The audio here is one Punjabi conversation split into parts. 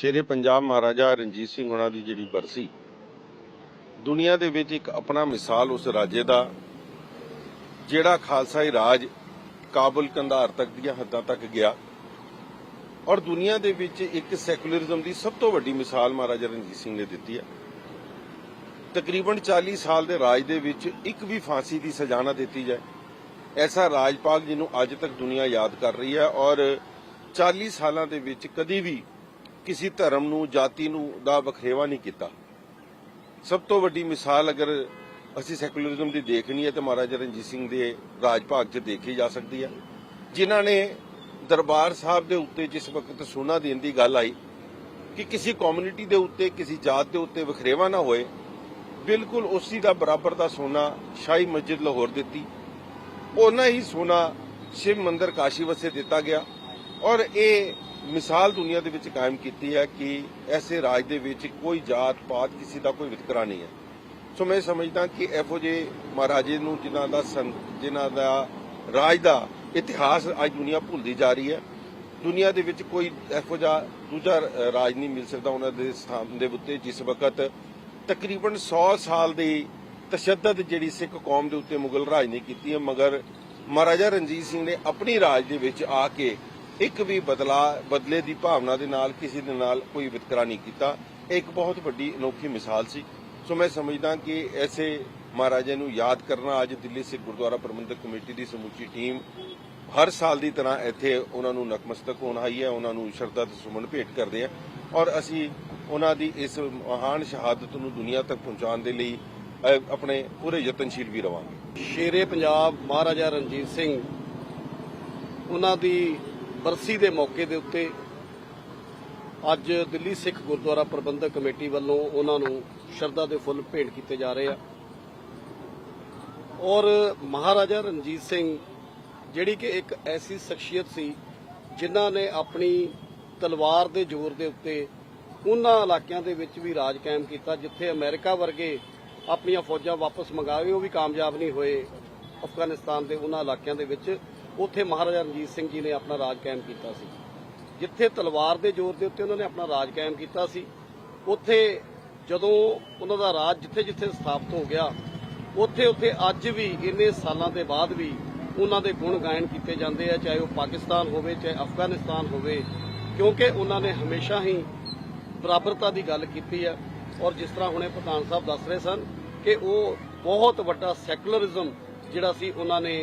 ਸ਼ੇਰੇ ਪੰਜਾਬ ਮਹਾਰਾਜਾ ਰਣਜੀਤ ਸਿੰਘ ਉਹਨਾਂ ਦੀ ਜਿਹੜੀ ਬਰਸੀ, ਦੁਨੀਆ ਦੇ ਵਿੱਚ ਇੱਕ ਆਪਣਾ ਮਿਸਾਲ ਉਸ ਰਾਜੇ ਦਾ, ਜਿਹੜਾ ਖਾਲਸਾਈ ਰਾਜ ਕਾਬਲ ਕੰਧਾਰ ਤੱਕ ਦੀਆਂ ਹੱਦਾਂ ਤੱਕ ਗਿਆ ਔਰ ਦੁਨੀਆ ਦੇ ਵਿੱਚ ਇੱਕ ਸੈਕੂਲਰਿਜ਼ਮ ਦੀ ਸਭ ਤੋਂ ਵੱਡੀ ਮਿਸਾਲ ਮਹਾਰਾਜਾ ਰਣਜੀਤ ਸਿੰਘ ਨੇ ਦਿੱਤੀ ਹੈ। ਤਕਰੀਬਨ 40 ਸਾਲ ਦੇ ਰਾਜ ਦੇ ਵਿੱਚ ਇੱਕ ਵੀ ਫਾਂਸੀ ਦੀ ਸਜ਼ਾ ਨਾ ਦਿੱਤੀ ਜਾਏ। ਐਸਾ ਰਾਜਪਾਲ ਜਿਹਨੂੰ ਅੱਜ ਤੱਕ ਦੁਨੀਆ ਯਾਦ ਕਰ ਰਹੀ ਹੈ ਔਰ 40 ਸਾਲਾਂ ਦੇ ਵਿੱਚ ਕਦੀ ਵੀ ਕਿਸੇ ਧਰਮ ਨੂੰ, ਜਾਤੀ ਨੂੰ ਦਾ ਵਖਰੇਵਾ ਨਹੀਂ ਕੀਤਾ। ਸਭ ਤੋਂ ਵੱਡੀ ਮਿਸਾਲ ਅਗਰ ਅਸੀਂ ਸੈਕੂਲਰਿਜ਼ਮ ਦੀ ਦੇਖਣੀ ਹੈ ਤੇ ਮਹਾਰਾਜਾ ਰਣਜੀਤ ਸਿੰਘ ਦੇ ਰਾਜ ਭਾਗ 'ਚ ਦੇਖੀ ਜਾ ਸਕਦੀ ਹੈ। ਜਿਨ੍ਹਾਂ ਨੇ ਦਰਬਾਰ ਸਾਹਿਬ ਦੇ ਉੱਤੇ ਜਿਸ ਵਕਤ ਸੋਨਾ ਦੇਣ ਦੀ ਗੱਲ ਆਈ ਕਿ ਕਿਸੇ ਕਮਿਊਨਿਟੀ ਦੇ ਉੱਤੇ, ਕਿਸੇ ਜਾਤ ਦੇ ਉੱਤੇ ਵਖਰੇਵਾ ਨਾ ਹੋਏ, ਬਿਲਕੁਲ ਉਸੇ ਦਾ ਬਰਾਬਰ ਦਾ ਸੋਨਾ ਸ਼ਾਹੀ ਮਸਜਿਦ ਲਾਹੌਰ ਦਿੱਤੀ। ਉਹਨਾਂ ਹੀ ਸੋਨਾ ਸ਼ਿਵ ਮੰਦਰ ਕਾਸ਼ੀ ਵਸੇ ਦਿੱਤਾ ਗਿਆ ਔਰ ਇਹ ਮਿਸਾਲ ਦੁਨੀਆ ਦੇ ਵਿੱਚ ਕਾਇਮ ਕੀਤੀ ਹੈ ਕਿ ਐਸੇ ਰਾਜ ਦੇ ਵਿੱਚ ਕੋਈ ਜਾਤ ਪਾਤ ਕਿਸੇ ਦਾ ਕੋਈ ਵਿਤਕਰਾ ਨਹੀਂ ਹੈ। ਸੋ ਮੈਂ ਸਮਝਦਾ ਕਿ ਇਹੋ ਜਿਹੇ ਮਹਾਰਾਜੇ ਨੂੰ ਜਿਨ੍ਹਾਂ ਦਾ ਸੰ, ਜਿਨ੍ਹਾਂ ਦਾ ਰਾਜ ਦਾ ਇਤਿਹਾਸ ਅੱਜ ਦੁਨੀਆ ਭੁੱਲਦੀ ਜਾ ਰਹੀ ਹੈ, ਦੁਨੀਆ ਦੇ ਵਿੱਚ ਕੋਈ ਇਹੋ ਜਿਹਾ ਦੂਜਾ ਰਾਜ ਨਹੀਂ ਮਿਲ ਸਕਦਾ ਉਹਨਾਂ ਦੇ ਸਥਾਨ ਦੇ ਉੱਤੇ ਜਿਸ ਵਕਤ ਤਕਰੀਬਨ 100 ਸਾਲ ਦੀ ਤਸ਼ੱਦਦ ਜਿਹੜੀ ਸਿੱਖ ਕੌਮ ਦੇ ਉੱਤੇ ਮੁਗਲ ਰਾਜ ਨੇ ਕੀਤੀ ਹੈ, ਮਗਰ ਮਹਾਰਾਜਾ ਰਣਜੀਤ ਸਿੰਘ ਨੇ ਆਪਣੀ ਰਾਜ ਦੇ ਵਿੱਚ ਆ ਕੇ ਇੱਕ ਵੀ ਬਦਲਾ, ਬਦਲੇ ਦੀ ਭਾਵਨਾ ਦੇ ਨਾਲ, ਕਿਸੇ ਦੇ ਨਾਲ ਕੋਈ ਵਿਤਕਰਾ ਨਹੀਂ ਕੀਤਾ। ਇਹ ਇੱਕ ਬਹੁਤ ਵੱਡੀ ਅਨੋਖੀ ਮਿਸਾਲ ਸੀ। ਸੋ ਮੈਂ ਸਮਝਦਾ ਕਿ ਐਸੇ ਮਹਾਰਾਜੇ ਨੂੰ ਯਾਦ ਕਰਨਾ ਅੱਜ ਦਿੱਲੀ ਸਿੱਖ ਗੁਰਦੁਆਰਾ ਪ੍ਰਬੰਧਕ ਕਮੇਟੀ ਦੀ ਸਮੁੱਚੀ ਟੀਮ ਹਰ ਸਾਲ ਦੀ ਤਰ੍ਹਾਂ ਇੱਥੇ ਉਹਨਾਂ ਨੂੰ ਨਤਮਸਤਕ ਹੋਣ ਆਈ ਹੈ, ਉਹਨਾਂ ਨੂੰ ਸ਼ਰਧਾ ਤੇ ਸੁਮਨ ਭੇਟ ਕਰਦੇ ਆ। ਔਰ ਅਸੀਂ ਉਹਨਾਂ ਦੀ ਇਸ ਮਹਾਨ ਸ਼ਹਾਦਤ ਨੂੰ ਦੁਨੀਆ ਤੱਕ ਪਹੁੰਚਾਉਣ ਦੇ ਲਈ ਆਪਣੇ ਪੂਰੇ ਯਤਨਸ਼ੀਲ ਵੀ ਰਵਾਂਗੇ। ਸ਼ੇਰੇ ਪੰਜਾਬ ਮਹਾਰਾਜਾ ਰਣਜੀਤ ਸਿੰਘ, ਉਹਨਾਂ ਦੀ ਬਰਸੀ ਦੇ ਮੌਕੇ ਦੇ ਉੱਤੇ ਅੱਜ ਦਿੱਲੀ ਸਿੱਖ ਗੁਰਦੁਆਰਾ ਪ੍ਰਬੰਧਕ ਕਮੇਟੀ ਵੱਲੋਂ ਉਹਨਾਂ ਨੂੰ ਸ਼ਰਧਾ ਦੇ ਫੁੱਲ ਭੇਂਟ ਕੀਤੇ ਜਾ ਰਹੇ ਆ। ਔਰ ਮਹਾਰਾਜਾ ਰਣਜੀਤ ਸਿੰਘ, ਜਿਹੜੀ ਕਿ ਇੱਕ ਐਸੀ ਸ਼ਖਸੀਅਤ ਸੀ, ਜਿਨ੍ਹਾਂ ਨੇ ਆਪਣੀ ਤਲਵਾਰ ਦੇ ਜ਼ੋਰ ਦੇ ਉੱਤੇ ਉਹਨਾਂ ਇਲਾਕਿਆਂ ਦੇ ਵਿੱਚ ਵੀ ਰਾਜ ਕਾਇਮ ਕੀਤਾ, ਜਿੱਥੇ ਅਮਰੀਕਾ ਵਰਗੇ ਆਪਣੀਆਂ ਫੌਜਾਂ ਵਾਪਸ ਮੰਗਾਵੇ ਉਹ ਵੀ ਕਾਮਯਾਬ ਨਹੀਂ ਹੋਏ ਅਫਗਾਨਿਸਤਾਨ ਦੇ ਉਹਨਾਂ ਇਲਾਕਿਆਂ ਦੇ ਵਿੱਚ। ਉੱਥੇ ਮਹਾਰਾਜਾ ਰਣਜੀਤ ਸਿੰਘ ਜੀ ਨੇ ਆਪਣਾ ਰਾਜ ਕਾਇਮ ਕੀਤਾ ਸੀ। ਜਿੱਥੇ ਤਲਵਾਰ ਦੇ ਜ਼ੋਰ ਦੇ ਉੱਤੇ ਉਹਨਾਂ ਨੇ ਆਪਣਾ ਰਾਜ ਕਾਇਮ ਕੀਤਾ ਸੀ, ਉੱਥੇ ਜਦੋਂ ਉਹਨਾਂ ਦਾ ਰਾਜ ਜਿੱਥੇ ਜਿੱਥੇ ਸਥਾਪਿਤ ਹੋ ਗਿਆ ਉੱਥੇ ਉੱਥੇ ਅੱਜ ਵੀ ਇੰਨੇ ਸਾਲਾਂ ਦੇ ਬਾਅਦ ਵੀ ਉਹਨਾਂ ਦੇ ਗੁਣ ਗਾਇਨ ਕੀਤੇ ਜਾਂਦੇ ਆ, ਚਾਹੇ ਉਹ ਪਾਕਿਸਤਾਨ ਹੋਵੇ, ਚਾਹੇ ਅਫਗਾਨਿਸਤਾਨ ਹੋਵੇ, ਕਿਉਂਕਿ ਉਹਨਾਂ ਨੇ ਹਮੇਸ਼ਾ ਹੀ ਬਰਾਬਰਤਾ ਦੀ ਗੱਲ ਕੀਤੀ ਹੈ ਔਰ ਜਿਸ ਤਰ੍ਹਾਂ ਹੁਣੇ ਪ੍ਰਧਾਨ ਸਾਹਿਬ ਦੱਸ ਰਹੇ ਸਨ ਕਿ ਉਹ ਬਹੁਤ ਵੱਡਾ ਸੈਕੂਲਰਿਜ਼ਮ ਜਿਹੜਾ ਸੀ ਉਹਨਾਂ ਨੇ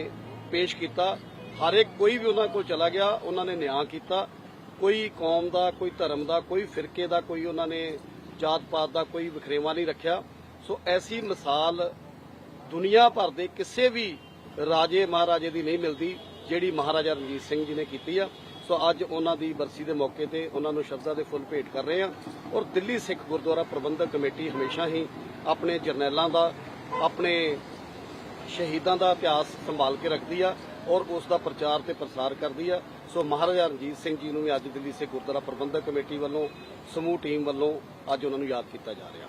ਪੇਸ਼ ਕੀਤਾ। ਹਰ ਇੱਕ ਕੋਈ ਵੀ ਉਹਨਾਂ ਕੋਲ ਚਲਾ ਗਿਆ, ਉਹਨਾਂ ਨੇ ਨਿਆਂ ਕੀਤਾ। ਕੋਈ ਕੌਮ ਦਾ, ਕੋਈ ਧਰਮ ਦਾ, ਕੋਈ ਫਿਰਕੇ ਦਾ, ਕੋਈ ਉਹਨਾਂ ਨੇ ਜਾਤ ਪਾਤ ਦਾ ਕੋਈ ਵਿਖਰੇਵਾ ਨਹੀਂ ਰੱਖਿਆ। ਸੋ ਐਸੀ ਮਿਸਾਲ ਦੁਨੀਆ ਭਰ ਦੇ ਕਿਸੇ ਵੀ ਰਾਜੇ, ਮਹਾਰਾਜੇ ਦੀ ਨਹੀਂ ਮਿਲਦੀ, ਜਿਹੜੀ ਮਹਾਰਾਜਾ ਰਣਜੀਤ ਸਿੰਘ ਜੀ ਨੇ ਕੀਤੀ ਆ। ਸੋ ਅੱਜ ਉਹਨਾਂ ਦੀ ਬਰਸੀ ਦੇ ਮੌਕੇ ਤੇ ਉਹਨਾਂ ਨੂੰ ਸ਼ਰਧਾ ਦੇ ਫੁੱਲ ਭੇਟ ਕਰ ਰਹੇ ਆ। ਔਰ ਦਿੱਲੀ ਸਿੱਖ ਗੁਰਦੁਆਰਾ ਪ੍ਰਬੰਧਕ ਕਮੇਟੀ ਹਮੇਸ਼ਾ ਹੀ ਆਪਣੇ ਜਰਨੈਲਾਂ ਦਾ, ਆਪਣੇ ਸ਼ਹੀਦਾਂ ਦਾ ਇਤਿਹਾਸ ਸੰਭਾਲ ਕੇ ਰੱਖਦੀ ਆ। ਔਰ ਉਸ ਦਾ ਪ੍ਰਚਾਰ ਤੇ ਪ੍ਰਸਾਰ ਕਰਦੀ ਆ। ਸੋ ਮਹਾਰਾਜਾ ਰਣਜੀਤ ਸਿੰਘ ਜੀ ਨੂੰ ਵੀ ਅੱਜ ਦਿੱਲੀ ਸਿੱਖ ਗੁਰਦੁਆਰਾ ਪ੍ਰਬੰਧਕ ਕਮੇਟੀ ਵੱਲੋਂ, ਸਮੂਹ ਟੀਮ ਵੱਲੋਂ ਅੱਜ ਉਹਨਾਂ ਨੂੰ ਯਾਦ ਕੀਤਾ ਜਾ ਰਿਹਾ।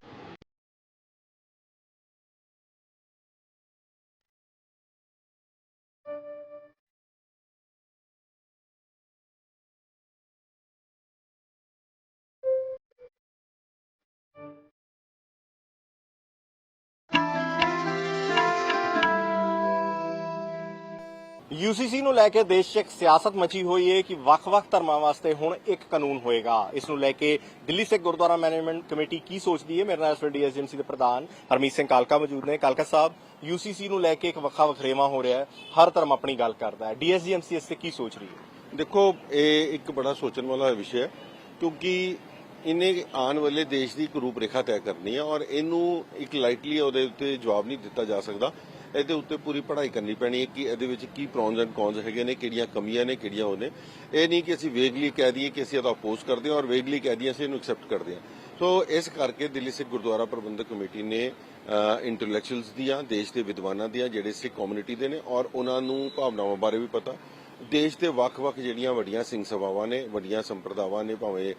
ਯੂਸੀਸੀ ਨੂੰ ਲੈ ਕੇ ਦੇਸ਼ 'ਚ ਇੱਕ ਸਿਆਸਤ ਮਚੀ ਹੋਈ ਹੈ ਕਿ ਵੱਖ-ਵੱਖ ਧਰਮਾਂ ਵਾਸਤੇ ਹੁਣ ਇੱਕ ਕਾਨੂੰਨ ਹੋਏਗਾ। ਇਸ ਨੂੰ ਲੈ ਕੇ ਦਿੱਲੀ ਸਿੱਖ ਗੁਰਦੁਆਰਾ ਮੈਨੇਜਮੈਂਟ ਕਮੇਟੀ ਕੀ ਸੋਚਦੀ ਹੈ ਮੇਰੇ ਨਾਲ ਇਸ ਵੇਲੇ ਡੀਐਸਐਮਸੀ ਦੇ ਪ੍ਰਧਾਨ ਹਰਮੀਤ ਸਿੰਘ ਕਾਲਕਾ ਮੌਜੂਦ ਨੇ। ਕਾਲਕਾ ਸਾਹਿਬ, ਯੂਸੀਸੀ ਨੂੰ ਲੈ ਕੇ ਇੱਕ ਵੱਖਾ ਵਖਰੇਵਾ ਹੋ ਰਿਹਾ ਹੈ। ਹਰ ਧਰਮ ਆਪਣੀ ਗੱਲ ਕਰਦਾ ਹੈ। ਡੀਐਸਜੀਐਮਸੀ ਇਸ ਤੇ ਕੀ ਸੋਚ ਰਹੀ ਹੈ? ਦੇਖੋ, ਇਹ ਇੱਕ ਬੜਾ ਸੋਚਣ ਵਾਲਾ ਵਿਸ਼ਾ ਹੈ ਕਿਉਂਕਿ ਇਹਨੇ ਆਉਣ ਵਾਲੇ ਦੇਸ਼ ਦੀ ਇੱਕ ਰੂਪਰੇਖਾ ਤੈਅ ਕਰਨੀ ਹੈ ਔਰ ਇਹਨੂੰ ਇੱਕ ਲਾਈਟਲੀ ਉਹਦੇ ਉੱਤੇ ਜਵਾਬ ਨਹੀਂ ਦਿੱਤਾ ਜਾ ਸਕਦਾ। ਇਹਦੇ ਉੱਤੇ ਪੂਰੀ ਪੜ੍ਹਾਈ ਕਰਨੀ ਪੈਣੀ ਹੈ ਕਿ ਇਹਦੇ ਵਿੱਚ ਕੀ ਪ੍ਰੋਨਸ ਐਂਡ ਕੌਨਸ ਹੈਗੇ ਨੇ, ਕਿਹੜੀਆਂ ਕਮੀਆਂ ਨੇ, ਕਿਹੜੀਆਂ ਉਹਨੇ ਇਹ ਨਹੀਂ ਕਿ ਅਸੀਂ ਵੇਗਲੀ ਕਹਿ ਦਈਏ ਕਿ ਅਸੀਂ ਇਹਦਾ ਅਪੋਜ਼ ਕਰਦੇ ਹਾਂ ਔਰ ਵੇਗਲੀ ਕਹਿ ਦਈਏ ਅਸੀਂ ਇਹਨੂੰ ਐਕਸੈਪਟ ਕਰਦੇ ਹਾਂ। ਸੋ ਇਸ ਕਰਕੇ ਦਿੱਲੀ ਸਿੱਖ ਗੁਰਦੁਆਰਾ ਪ੍ਰਬੰਧਕ ਕਮੇਟੀ ਨੇ ਇੰਟੈਲੈਕਚੁਅਲਸ ਦੀਆਂ, ਦੇਸ਼ ਦੇ ਵਿਦਵਾਨਾਂ ਦੀਆਂ, ਜਿਹੜੇ ਸਿੱਖ ਕਮਿਊਨਿਟੀ ਦੇ ਨੇ ਔਰ ਉਹਨਾਂ ਨੂੰ ਭਾਵਨਾਵਾਂ ਬਾਰੇ ਵੀ ਪਤਾ। ਦੇਸ਼ ਦੇ ਵੱਖ-ਵੱਖ ਜਿਹੜੀਆਂ ਵੱਡੀਆਂ ਸਿੰਘ ਸਭਾਵਾਂ ਨੇ, ਵੱਡੀਆਂ ਸੰਪਰਦਾਵਾਂ ਨੇ, ਭਾਵੇਂ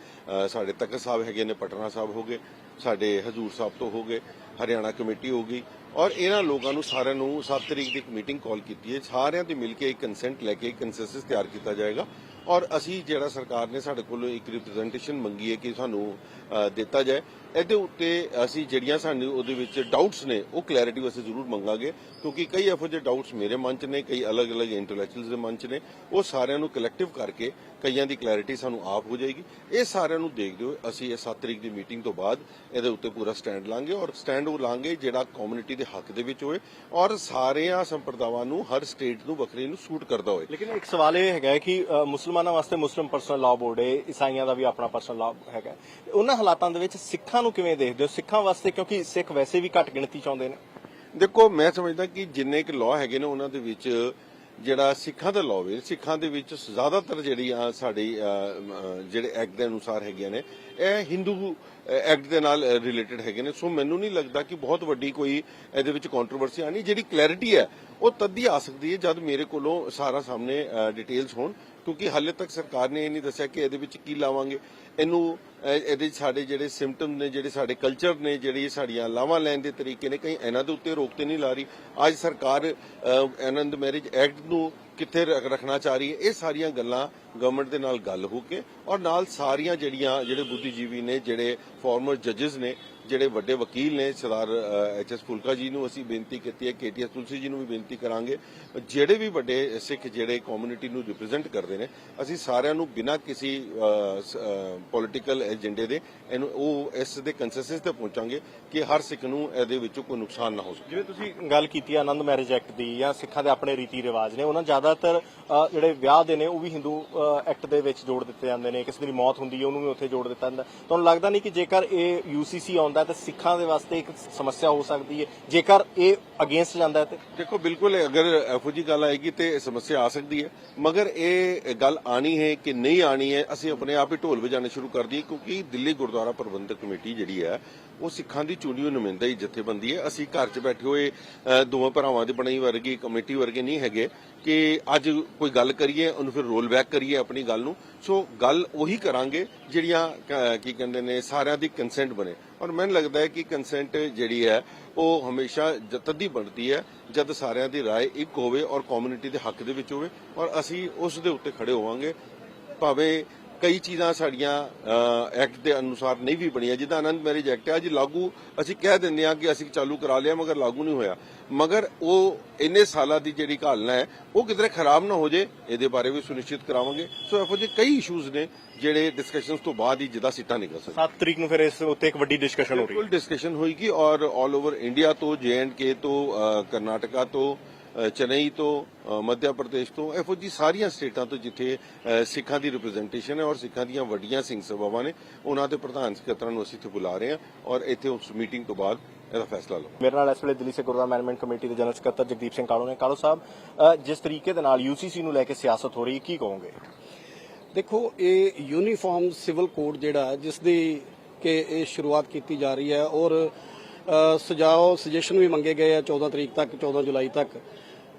ਸਾਡੇ ਤਖਤ ਸਾਹਿਬ ਹੈਗੇ ਨੇ, ਪਟਨਾ ਸਾਹਿਬ ਹੋ ਗਏ, ਸਾਡੇ ਹਜੂਰ ਸਾਹਿਬ ਤੋਂ ਹੋ ਗਏ ਹਰਿਆਣਾ ਕਮੇਟੀ ਹੋ ਗਈ ਔਰ ਇਹਨਾਂ ਲੋਕਾਂ ਨੂੰ ਸਾਰਿਆਂ ਨੂੰ 7 ਤਰੀਕ ਦੀ ਇੱਕ ਮੀਟਿੰਗ ਕਾਲ ਕੀਤੀ ਹੈ। ਸਾਰਿਆਂ ਦੇ ਮਿਲ ਕੇ ਇੱਕ ਕੰਸੈਂਟ ਲੈ ਕੇ ਇੱਕ ਕੰਸੈਂਸਸ ਤਿਆਰ ਕੀਤਾ ਜਾਏਗਾ ਔਰ ਅਸੀਂ ਜਿਹੜਾ ਸਰਕਾਰ ਨੇ ਸਾਡੇ ਕੋਲ ਇੱਕ ਰਿਪਰੈਜ਼ੈਂਟੇਸ਼ਨ ਮੰਗੀ ਹੈ ਕਿ ਸਾਨੂੰ ਦਿੱਤਾ ਜਾਏ। ਇਹਦੇ ਉੱਤੇ ਅਸੀਂ ਜਿਹੜੀਆਂ ਸਾਨੂੰ ਉਹਦੇ ਵਿੱਚ ਡਾਊਟਸ ਨੇ, ਉਹ ਕਲੈਰਿਟੀ ਅਸੀਂ ਜ਼ਰੂਰ ਮੰਗਾਂਗੇ, ਕਿਉਂਕਿ ਕਈ ਇਹੋ ਜਿਹੇ ਡਾਊਟਸ ਮੇਰੇ ਮਨ 'ਚ ਨੇ, ਕਈ ਅਲੱਗ-ਅਲੱਗ ਇੰਟੈਲੈਕਚੁਅਲਸ ਦੇ ਮਨ 'ਚ ਨੇ, ਉਹ ਸਾਰਿਆਂ ਨੂੰ ਕਲੈਕਟਿਵ ਕਰਕੇ ਕਈਆਂ ਦੀ ਕਲੈਰਿਟੀ ਸਾਨੂੰ ਆਪ ਹੋ ਜਾਏਗੀ। ਇਹ ਸਾਰਿਆਂ ਨੂੰ ਦੇਖਦੇ ਹੋਏ ਅਸੀਂ ਇਹ 7 ਤਰੀਕ ਦੀ ਮੀਟਿੰਗ ਤੋਂ ਬਾਅਦ ਇਹਦੇ ਉੱਤੇ ਪੂਰਾ ਸਟੈਂਡ ਲਾਂਗੇ ਔਰ ਸਟੈਂਡ ਉਹ ਲਾਂਗੇ ਜਿਹੜਾ ਕਮਿਊਨਿਟੀ ਦੇ ਹੱਕ ਦੇ ਵਿੱਚ ਹੋਏ ਔਰ ਸਾਰਿਆਂ ਸੰਪਰਦਾਵਾਂ ਨੂੰ, ਹਰ ਸਟੇਟ ਨੂੰ, ਵੱਖਰੇ ਨੂੰ ਸੂਟ ਕਰਦਾ ਹੋਏ। ਲੇਕਿਨ ਇੱਕ ਸਵਾਲ ਇਹ ਹੈਗਾ ਕਿ ਮੁਸਲਮਾਨਾਂ ਵਾਸਤੇ ਮੁਸਲਿਮ ਪਰਸਨਲ ਲਾਅ ਬੋਰਡ ਹੈ, ਈਸਾਈਆਂ ਦਾ ਵੀ ਆਪਣਾ ਪਰਸਨਲ ਲਾਅ ਹੈਗਾ ਉਹਨਾਂ ਹਾਲਾਤਾਂ ਦੇ ਵਿੱਚ ਸਿੱਖਾਂ ਨੂੰ ਕਿਵੇਂ ਦੇਖਦੇ ਹੋ? ਸਿੱਖਾਂ ਵਾਸਤੇ ਕਿਉਂਕਿ ਸਿੱਖ ਵੈਸੇ ਵੀ ਘੱਟ ਗਿਣਤੀ ਚ ਆਉਂਦੇ ਨੇ। ਦੇਖੋ, ਮੈਂ ਸਮਝਦਾ ਕਿ ਜਿੰਨੇ ਕਿ ਲਾਅ ਹੈਗੇ ਨੇ, ਉਹਨਾਂ ਦੇ ਵਿੱਚ ਜਿਹੜਾ ਸਿੱਖਾਂ ਦਾ ਲਾਅ ਵੇ, ਸਿੱਖਾਂ ਦੇ ਵਿੱਚ ਜ਼ਿਆਦਾਤਰ ਜਿਹੜੀਆਂ ਸਾਡੀ ਜਿਹੜੇ ਐਕਟ ਦੇ ਅਨੁਸਾਰ ਹੈਗੀਆਂ ਨੇ, ਇਹ ਹਿੰਦੂ ਐਕਟ ਦੇ ਨਾਲ ਰਿਲੇਟਡ ਹੈਗੇ ਨੇ। ਸੋ ਮੈਨੂੰ ਨਹੀਂ ਲੱਗਦਾ ਕਿ ਬਹੁਤ ਵੱਡੀ ਕੋਈ ਇਹਦੇ ਵਿੱਚ ਕੰਟਰੋਵਰਸੀ ਆਣੀ ਜਿਹੜੀ ਕਲੈਰਿਟੀ ਹੈ, ਉਹ ਤਦ ਹੀ ਆ ਸਕਦੀ ਹੈ ਜਦ ਮੇਰੇ ਕੋਲੋਂ ਸਾਰਾ ਸਾਹਮਣੇ ਡਿਟੇਲਸ ਹੋਣ। ਕਿਉਂਕਿ ਹਾਲੇ ਤੱਕ ਸਰਕਾਰ ਨੇ ਇਹ ਨਹੀਂ ਦੱਸਿਆ ਕਿ ਇਹਦੇ ਵਿੱਚ ਕੀ ਲਾਵਾਂਗੇ। ਇਹਨੂੰ ਇਹਦੇ 'ਚ ਸਾਡੇ ਜਿਹੜੇ ਸਿੰਪਟਮ ਨੇ ਜਿਹੜੇ ਸਾਡੇ ਕਲਚਰ ਨੇ ਜਿਹੜੀ ਸਾਡੀਆਂ ਲਾਵਾਂ ਲੈਣ ਦੇ ਤਰੀਕੇ ਨੇ ਕਈ ਇਹਨਾਂ ਦੇ ਉੱਤੇ ਰੋਕ ਤੇ ਨਹੀਂ ਲਾ ਰਹੀ। ਅੱਜ ਸਰਕਾਰ ਅ, ਆਨੰਦ ਮੈਰਿਜ ਐਕਟ ਨੂੰ ਕਿੱਥੇ ਰੱਖ- ਰੱਖਣਾ ਚਾਹ ਰਹੀ ਹੈ? ਇਹ ਸਾਰੀਆਂ ਗੱਲਾਂ ਗਵਰਨਮੈਂਟ ਦੇ ਨਾਲ ਗੱਲ ਹੋ ਕੇ ਔਰ ਨਾਲ ਸਾਰੀਆਂ ਜਿਹੜੀਆਂ ਜਿਹੜੇ ਬੁੱਧੀਜੀਵੀ ਨੇ ਜਿਹੜੇ ਫਾਰਮਰ ਜੱਜਸ ਨੇ ਜਿਹੜੇ ਵੱਡੇ ਵਕੀਲ ਨੇ ਸਰਦਾਰ ਐਚ ਐਸ ਫੁਲਕਾ ਜੀ ਨੂੰ ਅਸੀਂ ਬੇਨਤੀ ਕੀਤੀ ਹੈ, ਕੇਟੀਐਸ ਤੁਲਸੀ ਜੀ ਨੂੰ ਵੀ ਬੇਨਤੀ ਕਰਾਂਗੇ। ਜਿਹੜੇ ਵੀ ਵੱਡੇ ਸਿੱਖ ਜਿਹੜੇ ਕਮਿਊਨਿਟੀ ਨੂੰ ਰਿਪਰੈਜ਼ੈਂਟ ਕਰਦੇ ਨੇ, ਅਸੀਂ ਸਾਰਿਆਂ ਨੂੰ ਬਿਨਾਂ ਕਿਸੇ ਪੋਲਿਟੀਕਲ ਏਜੰਡੇ ਦੇ ਇਹਨੂੰ, ਉਹ ਇਸ ਦੇ ਕੰਸੈਂਸਸ ਤੇ ਪਹੁੰਚਾਂਗੇ ਕਿ ਹਰ ਸਿੱਖ ਨੂੰ ਇਹਦੇ ਵਿੱਚੋਂ ਕੋਈ ਨੁਕਸਾਨ ਨਾ ਹੋ ਸਕੇ। ਜਿਵੇਂ ਤੁਸੀਂ ਗੱਲ ਕੀਤੀ ਆਨੰਦ ਮੈਰਿਜ ਐਕਟ ਦੀ ਜਾਂ ਸਿੱਖਾਂ ਦੇ ਆਪਣੇ ਰੀਤੀ ਰਿਵਾਜ ਨੇ, ਉਹਨਾਂ ਜ਼ਿਆਦਾਤਰ ਜਿਹੜੇ ਵਿਆਹ ਦੇ ਨੇ, ਉਹ ਵੀ ਹਿੰਦੂ ਐਕਟ ਦੇ ਵਿੱਚ ਜੋੜ ਦਿੱਤੇ ਜਾਂਦੇ ਨੇ। ਕਿਸੇ ਦੀ ਮੌਤ ਹੁੰਦੀ ਹੈ, ਉਹਨੂੰ ਵੀ ਉੱਥੇ ਜੋੜ ਦਿੱਤਾ ਜਾਂਦਾ। ਤੁਹਾਨੂੰ ਲੱਗਦਾ ਨਹੀਂ ਕਿ ਜੇਕਰ ਇਹ ਯੂਸੀਸੀ ਆਉਂਦਾ ਤਾਂ ਸਿੱਖਾਂ ਦੇ ਵਾਸਤੇ ਇੱਕ ਸਮੱਸਿਆ ਹੋ ਸਕਦੀ ਹੈ। ਜੇਕਰ ਇਹ ਅਗੇਂਸਟ ਜਾਂਦਾ ਤੇ? ਦੇਖੋ, ਬਿਲਕੁਲ ਅਗਰ ਇਹੋ ਜੀ ਗੱਲ ਆਏਗੀ ਤੇ ਸਮੱਸਿਆ ਆ ਸਕਦੀ ਹੈ। ਮਗਰ ਇਹ ਗੱਲ ਆਣੀ ਹੈ ਕਿ ਨਹੀਂ ਆਣੀ ਹੈ, ਅਸੀਂ ਆਪਣੇ ਆਪ ਹੀ ਢੋਲ ਵਜਾਣੇ ਸ਼ੁਰੂ ਕਰ ਦਈਏ, ਕਿਉਂਕਿ ਦਿੱਲੀ ਗੁਰਦੁਆਰਾ ਪ੍ਰਬੰਧਕ ਕਮੇਟੀ ਜਿਹੜੀ ਹੈ, ਉਹ ਸਿੱਖਾਂ ਦੀ ਚੁਣੀ ਹੋਈ ਨੁਮਾਇੰਦਾ ਹੀ ਜਥੇਬੰਦੀ ਹੈ। ਅਸੀਂ ਘਰ 'ਚ ਬੈਠੇ ਹੋਏ ਦੋਵਾਂ ਭਰਾਵਾਂ ਦੀ ਬਣਾਈ ਵਰਗੀ ਕਮੇਟੀ ਵਰਗੇ ਨਹੀਂ ਹੈਗੇ ਕਿ ਅੱਜ ਕੋਈ ਗੱਲ ਕਰੀਏ, ਉਹਨੂੰ ਫਿਰ ਰੋਲ ਬੈਕ ਕਰੀਏ ਆਪਣੀ ਗੱਲ ਨੂੰ। ਸੋ ਗੱਲ ਉਹੀ ਕਰਾਂਗੇ ਜਿਹੜੀਆਂ ਕੀ ਕਹਿੰਦੇ ਨੇ, ਸਾਰਿਆਂ ਦੀ ਕੰਸੈਂਟ ਬਣੇ। ਔਰ ਮੈਨੂੰ ਲੱਗਦਾ ਹੈ ਕਿ ਕੰਸੈਂਟ ਜਿਹੜੀ ਹੈ, ਉਹ ਹਮੇਸ਼ਾ ਜ- ਤਦ ਬਣਦੀ ਹੈ ਜਦ ਸਾਰਿਆਂ ਦੀ رائے ਇੱਕ ਹੋਵੇ ਔਰ ਕਮਿਊਨਿਟੀ ਦੇ ਹੱਕ ਦੇ ਵਿੱਚ ਹੋਵੇ ਔਰ ਅਸੀਂ ਉਸ ਦੇ ਉੱਤੇ ਖੜੇ ਹੋਵਾਂਗੇ ਭਾਵੇਂ ਕਈ ਚੀਜ਼ਾਂ ਸਾਡੀਆਂ ਐਕਟ ਦੇ ਅਨੁਸਾਰ ਨਹੀਂ ਵੀ ਬਣੀਆਂ। ਜਿੱਦਾਂ ਆਨੰਦ ਮੈਰਿਜ ਐਕਟ ਹੈ ਅੱਜ ਲਾਗੂ ਅਸੀਂ ਕਹਿ ਦਿੰਦੇ ਹਾਂ ਕਿ ਅਸੀਂ ਚਾਲੂ ਕਰਾ ਲਿਆ ਮਗਰ ਲਾਗੂ ਨਹੀਂ ਹੋਇਆ। ਮਗਰ ਉਹ ਇੰਨੇ ਸਾਲਾਂ ਦੀ ਜਿਹੜੀ ਘਾਲਣਾ ਹੈ ਉਹ ਕਿਧਰੇ ਖਰਾਬ ਨਾ ਹੋ ਜੇ ਇਹਦੇ ਬਾਰੇ ਵੀ ਸੁਨਿਸ਼ਚਿਤ ਕਰਾਵਾਂਗੇ। ਸੋ ਇਹੋ ਜਿਹੇ ਕਈ ਇਸ਼ੂਜ਼ ਨੇ ਜਿਹੜੇ ਡਿਸਕਸ਼ਨਸ ਤੋਂ ਬਾਅਦ ਹੀ ਜਿੱਦਾਂ ਸਿੱਟਾ ਨਿਕਲ ਸਕਦੇ 7 ਤਰੀਕ ਨੂੰ ਫਿਰ ਇਸ ਉੱਤੇ ਇੱਕ ਵੱਡੀ ਡਿਸਕਸ਼ਨ ਹੋ ਰਹੀ ਹੈ। ਬਿਲਕੁਲ ਡਿਸਕਸ਼ਨ ਹੋਏਗੀ ਔਰ ਆਲ ਓਵਰ ਇੰਡੀਆ ਤੋਂ ਕੇ ਤੋਂ ਕਰਨਾਟਕਾ ਤੋਂ ਚੇਨਈ ਤੋਂ ਅ, ਮੱਧ ਪ੍ਰਦੇਸ਼ ਤੋਂ ਇਹੋ ਜੀ ਸਾਰੀਆਂ ਸਟੇਟਾਂ ਤੋਂ ਜਿੱਥੇ ਸਿੱਖਾਂ ਦੀ ਰਿਪਰੈਜ਼ੈਂਟੇਸ਼ਨ ਹੈ ਔਰ ਸਿੱਖਾਂ ਦੀਆਂ ਵੱਡੀਆਂ ਸਿੰਘ ਸਭਾਵਾਂ ਨੇ ਉਹਨਾਂ ਦੇ ਪ੍ਰਧਾਨ ਸਕੱਤਰਾਂ ਨੂੰ ਅਸੀਂ ਇੱਥੇ ਬੁਲਾ ਰਹੇ ਹਾਂ ਔਰ ਇੱਥੇ ਉਸ ਮੀਟਿੰਗ ਤੋਂ ਬਾਅਦ ਇਹਦਾ ਫੈਸਲਾ ਲਵਾਂਗੇ। ਮੇਰੇ ਨਾਲ ਇਸ ਵੇਲੇ ਦਿੱਲੀ ਸੇ ਗੁਰਦੁਆਰਾ ਮੈਨੇਜਮੈਂਟ ਕਮੇਟੀ ਦੇ ਜਨਰਲ ਸਕੱਤਰ ਜਗਦੀਪ ਸਿੰਘ ਕਾਲੋ ਨੇ। ਕਾਲੋ ਸਾਹਿਬ ਜਿਸ ਤਰੀਕੇ ਦੇ ਨਾਲ ਯੂਸੀਸੀ ਨੂੰ ਲੈ ਕੇ ਸਿਆਸਤ ਹੋ ਰਹੀ ਹੈ ਕੀ ਕਹੋਗੇ? ਦੇਖੋ ਇਹ ਯੂਨੀਫਾਰਮ ਸਿਵਲ ਕੋਡ ਜਿਹੜਾ ਜਿਸ ਦੀ ਕਿ ਇਹ ਸ਼ੁਰੂਆਤ ਕੀਤੀ ਜਾ ਰਹੀ ਹੈ ਔਰ ਅ, ਸੁਝਾਅ ਸੁਜੈਸ਼ਨ ਵੀ ਮੰਗੇ ਗਏ ਆ 14 ਤਰੀਕ ਤੱਕ 14 ਜੁਲਾਈ ਤੱਕ।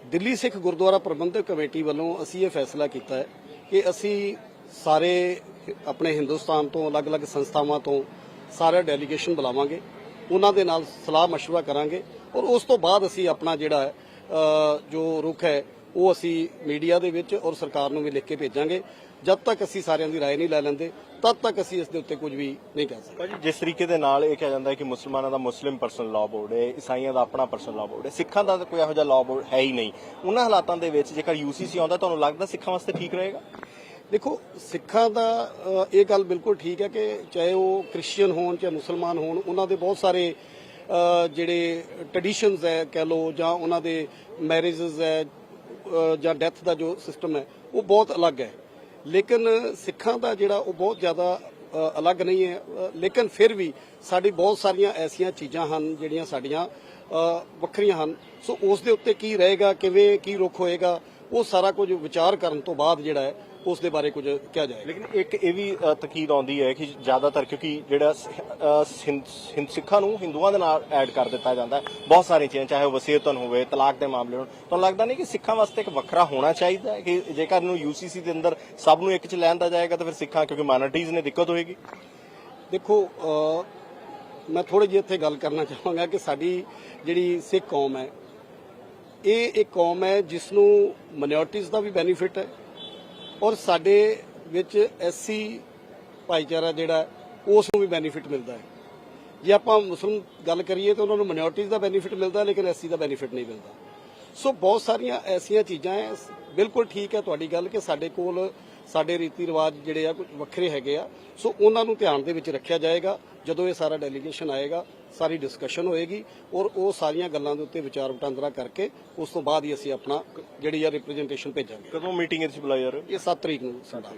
ਦਿੱਲੀ ਸਿੱਖ ਗੁਰਦੁਆਰਾ ਪ੍ਰਬੰਧਕ ਕਮੇਟੀ ਵੱਲੋਂ ਅਸੀਂ ਇਹ ਫੈਸਲਾ ਕੀਤਾ ਹੈ ਕਿ ਅਸੀਂ ਸਾਰੇ ਆਪਣੇ ਹਿੰਦੁਸਤਾਨ ਤੋਂ ਅਲੱਗ-ਅਲੱਗ ਸੰਸਥਾਵਾਂ ਤੋਂ ਸਾਰੇ ਡੈਲੀਗੇਸ਼ਨ ਬੁਲਾਵਾਂਗੇ ਉਹਨਾਂ ਦੇ ਨਾਲ ਸਲਾਹ مشورہ ਕਰਾਂਗੇ ਔਰ ਉਸ ਤੋਂ ਬਾਅਦ ਅਸੀਂ ਆਪਣਾ ਜਿਹੜਾ ਹੈ ਅ, ਜੋ ਰੁਖ ਹੈ ਉਹ ਅਸੀਂ ਮੀਡੀਆ ਦੇ ਵਿੱਚ ਔਰ ਸਰਕਾਰ ਨੂੰ ਵੀ ਲਿਖ ਕੇ ਭੇਜਾਂਗੇ ਜਦ ਤੱਕ ਅਸੀਂ ਸਾਰਿਆਂ ਦੀ رائے ਨਹੀਂ ਲੈ ਲੈਂਦੇ ਤਦ ਤੱਕ ਅਸੀਂ ਇਸ ਦੇ ਉੱਤੇ ਕੁਝ ਵੀ ਨਹੀਂ ਕਹਿ ਸਕਦੇ ਭਾਜੀ ਜਿਸ ਤਰੀਕੇ ਦੇ ਨਾਲ ਇਹ ਕਿਹਾ ਜਾਂਦਾ ਹੈ ਕਿ ਮੁਸਲਮਾਨਾਂ ਦਾ ਮੁਸਲਿਮ ਪਰਸਨਲ ਲਾਅ ਬੋਰਡ ਹੈ ਈਸਾਈਆਂ ਦਾ ਆਪਣਾ ਪਰਸਨਲ ਲਾਅ ਬੋਰਡ ਹੈ ਸਿੱਖਾਂ ਦਾ ਤਾਂ ਕੋਈ ਇਹੋ ਜਿਹਾ ਲਾਅ ਬੋਰਡ ਹੈ ਹੀ ਨਹੀਂ ਉਹਨਾਂ ਹਾਲਾਤਾਂ ਦੇ ਵਿੱਚ ਜੇਕਰ ਯੂਸੀਸੀ ਆਉਂਦਾ ਤੁਹਾਨੂੰ ਲੱਗਦਾ ਸਿੱਖਾਂ ਵਾਸਤੇ ਠੀਕ ਰਹੇਗਾ ਦੇਖੋ ਸਿੱਖਾਂ ਦਾ ਅ, ਇਹ ਗੱਲ ਬਿਲਕੁਲ ਠੀਕ ਹੈ ਕਿ ਚਾਹੇ ਉਹ ਕ੍ਰਿਸਚੀਅਨ ਹੋਣ ਚਾਹੇ ਮੁਸਲਮਾਨ ਹੋਣ ਉਹਨਾਂ ਦੇ ਬਹੁਤ ਸਾਰੇ ਅ, ਜਿਹੜੇ ਟ੍ਰੈਡੀਸ਼ਨਸ ਹੈ ਕਹਿ ਲੋ ਜਾਂ ਉਹਨਾਂ ਦੇ ਮੈਰਿਜਸ ਹੈ ਅ, ਜਾਂ ਡੈਥ ਦਾ ਜੋ ਸਿਸਟਮ ਹੈ, ਉਹ ਬਹੁਤ ਅਲੱਗ ਹੈ। ਲੇਕਿਨ ਸਿੱਖਾਂ ਦਾ ਜਿਹੜਾ ਉਹ ਬਹੁਤ ਜ਼ਿਆਦਾ ਅਲੱਗ ਨਹੀਂ ਹੈ। ਲੇਕਿਨ ਫਿਰ ਵੀ ਸਾਡੀ ਬਹੁਤ ਸਾਰੀਆਂ ਐਸੀਆਂ ਚੀਜ਼ਾਂ ਹਨ ਜਿਹੜੀਆਂ ਸਾਡੀਆਂ ਵੱਖਰੀਆਂ ਹਨ। ਸੋ ਉਸ ਦੇ ਉੱਤੇ ਕੀ ਰਹੇਗਾ, ਕਿਵੇਂ ਕੀ ਰੁਖ ਹੋਏਗਾ, ਉਹ ਸਾਰਾ ਕੁਝ ਵਿਚਾਰ ਕਰਨ ਤੋਂ ਬਾਅਦ ਜਿਹੜਾ ਹੈ ਉਸ ਦੇ ਬਾਰੇ ਕੁਝ ਕਿਹਾ ਜਾਏਗਾ। ਲੇਕਿਨ ਇੱਕ ਇਹ ਵੀ ਤਕੀਦ ਆਉਂਦੀ ਹੈ ਕਿ ਜ਼ਿਆਦਾਤਰ ਕਿਉਂਕਿ ਜਿਹੜਾ ਸਿੱਖਾਂ ਨੂੰ ਹਿੰਦੂਆਂ ਦੇ ਨਾਲ ਐਡ ਕਰ ਦਿੱਤਾ ਜਾਂਦਾ ਹੈ। ਬਹੁਤ ਸਾਰੀਆਂ ਚੀਜ਼ਾਂ ਚਾਹੇ ਉਹ ਵਸੀਅਤਨ ਹੋਵੇ ਤਲਾਕ ਦੇ ਮਾਮਲੇ ਹੋਣ ਤੁਹਾਨੂੰ ਲੱਗਦਾ ਨਹੀਂ ਕਿ ਸਿੱਖਾਂ ਵਾਸਤੇ ਇੱਕ ਵੱਖਰਾ ਹੋਣਾ ਚਾਹੀਦਾ ਹੈ ਕਿ ਜੇਕਰ ਇਹਨੂੰ ਯੂਸੀਸੀ ਦੇ ਅੰਦਰ ਸਭ ਨੂੰ ਇੱਕ ਚ ਲੈਂਦਾ ਜਾਏਗਾ ਤਾਂ ਫਿਰ ਸਿੱਖਾਂ ਕਿਉਂਕਿ ਮਾਈਨੋਰਟੀਜ਼ ਨੇ ਦਿੱਕਤ ਹੋਏਗੀ? ਦੇਖੋ ਮੈਂ ਥੋੜੀ ਜਿਹੀ ਇੱਥੇ ਗੱਲ ਕਰਨਾ ਚਾਹਾਂਗਾ ਕਿ ਸਾਡੀ ਜਿਹੜੀ ਸਿੱਖ ਕੌਮ ਹੈ ਇਹ ਇੱਕ ਕੌਮ ਹੈ ਜਿਸ ਨੂੰ ਮਿਨੋਰਟੀਜ਼ ਦਾ ਵੀ ਬੈਨੀਫਿਟ ਹੈ। ਔਰ ਸਾਡੇ ਵਿੱਚ ਐਸਸੀ ਭਾਈਚਾਰਾ ਜਿਹੜਾ ਉਸ ਨੂੰ ਵੀ ਬੈਨੀਫਿਟ ਮਿਲਦਾ ਹੈ। ਜੇ ਆਪਾਂ ਮੁਸਲਮ ਗੱਲ ਕਰੀਏ ਤਾਂ ਉਹਨਾਂ ਨੂੰ ਮਿਨੋਰਟੀਜ਼ ਦਾ ਬੈਨੀਫਿਟ ਮਿਲਦਾ, ਲੇਕਿਨ ਐਸਸੀ ਦਾ ਬੈਨੀਫਿਟ ਨਹੀਂ ਮਿਲਦਾ। ਸੋ ਬਹੁਤ ਸਾਰੀਆਂ ਐਸੀਆਂ ਚੀਜ਼ਾਂ ਹੈ, ਬਿਲਕੁਲ ਠੀਕ ਹੈ ਤੁਹਾਡੀ ਗੱਲ ਕਿ ਸਾਡੇ ਕੋਲ ਸਾਡੇ ਰੀਤੀ ਰਿਵਾਜ ਜਿਹੜੇ ਆ ਕੁਝ ਵੱਖਰੇ ਹੈਗੇ ਆ। ਸੋ ਉਹਨਾਂ ਨੂੰ ਧਿਆਨ ਦੇ ਵਿੱਚ ਰੱਖਿਆ ਜਾਏਗਾ, ਜਦੋਂ ਇਹ ਸਾਰਾ ਡੈਲੀਗੇਸ਼ਨ ਆਏਗਾ। ਸਾਰੀ ਡਿਸਕਸ਼ਨ ਹੋਏਗੀ ਔਰ ਉਹ ਸਾਰੀਆਂ ਗੱਲਾਂ ਦੇ ਉੱਤੇ ਵਿਚਾਰ ਵਟਾਂਦਰਾ ਕਰਕੇ ਉਸ ਤੋਂ ਬਾਅਦ ਹੀ ਅਸੀਂ ਆਪਣਾ ਜਿਹੜੀ ਆ ਰਿਪਰੈਜ਼ੈਂਟੇਸ਼ਨ ਭੇਜਾਂਗੇ। ਕਦੋਂ ਮੀਟਿੰਗ ਵਿੱਚ ਬੁਲਾਇਆ ਜਾ ਇਹ 7 ਤਰੀਕ ਨੂੰ ਸਾਡਾ।